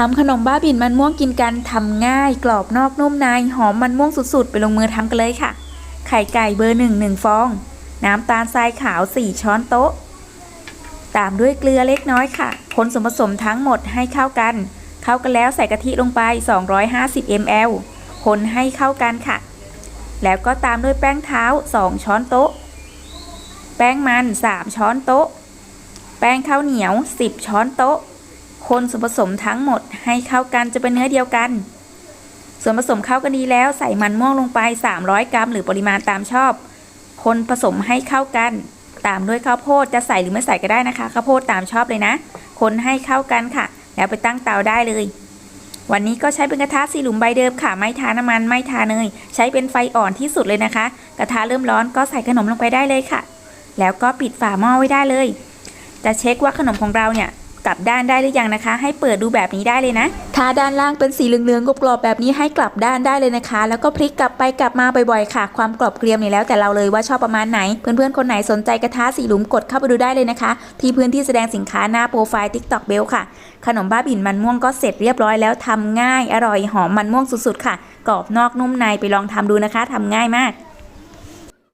ทำขนมบ้าบินมันม่วงกินกันทำง่ายกรอบนอกนุ่มในหอมมันม่วงสุดๆ ไปลงมือทำกันเลยค่ะ ไข่ไก่เบอร์หนึ่งหนึ่งฟอง น้ำตาลทรายขาว 4 ช้อนโต๊ะ ตามด้วยเกลือเล็กน้อยค่ะ คนส่วนผสมทั้งหมดให้เข้ากัน เข้ากันแล้วใส่กะทิลงไป 250 ml คนให้เข้ากันค่ะ แล้วก็ตามด้วยแป้งเท้า 2 ช้อนโต๊ะ แป้งมัน 3 ช้อนโต๊ะ แป้งข้าวเหนียว 10 ช้อนโต๊ะ คนส่วนผสมทั้งหมดให้เข้ากันจะเป็นเนื้อเดียวกัน ส่วนผสมเข้ากันดีแล้วใส่มันม่วงลงไป 300 กรัม หรือปริมาณตามชอบ คนผสมให้เข้ากัน ตามด้วยข้าวโพดจะใส่หรือไม่ใส่ก็ได้นะคะข้าวโพดตามชอบเลยนะ คนให้เข้ากันค่ะ แล้วไปตั้งเตาได้เลย วันนี้ก็ใช้เป็นกระทะสีหลุมใบเดิมค่ะ ไม่ทาน้ำมันไม่ทาเนยใช้เป็นไฟอ่อนที่สุดเลยนะคะ กระทะเริ่มร้อนก็ใส่ขนมลงไปได้เลยค่ะ แล้วก็ปิดฝาหม้อไว้ได้เลย จะเช็คว่าขนมของเราเนี่ย กลับด้านได้หรือยังนะคะ ให้เปิดดูแบบนี้ได้เลยนะ ถ้าด้านล่างเป็นสีเหลืองๆกรอบๆแบบนี้ให้กลับด้านได้เลยนะคะ แล้วก็พลิกกลับไปกลับมาบ่อยๆค่ะ ความกรอบเกรียมนี่แล้วแต่เราเลยว่าชอบประมาณไหน เพื่อนๆคนไหนสนใจกระทะสีหลุมกดเข้าไปดูได้เลยนะคะ ที่พื้นที่แสดงสินค้าหน้าโปรไฟล์ TikTok b e l ค่ะ ขนมบ้าบิ่นมันม่วงก็เสร็จเรียบร้อยแล้วทำง่ายอร่อยหอมมันม่วงสุดๆค่ะกรอบนอกนุ่มในไปลองทำดูนะคะทำง่ายมาก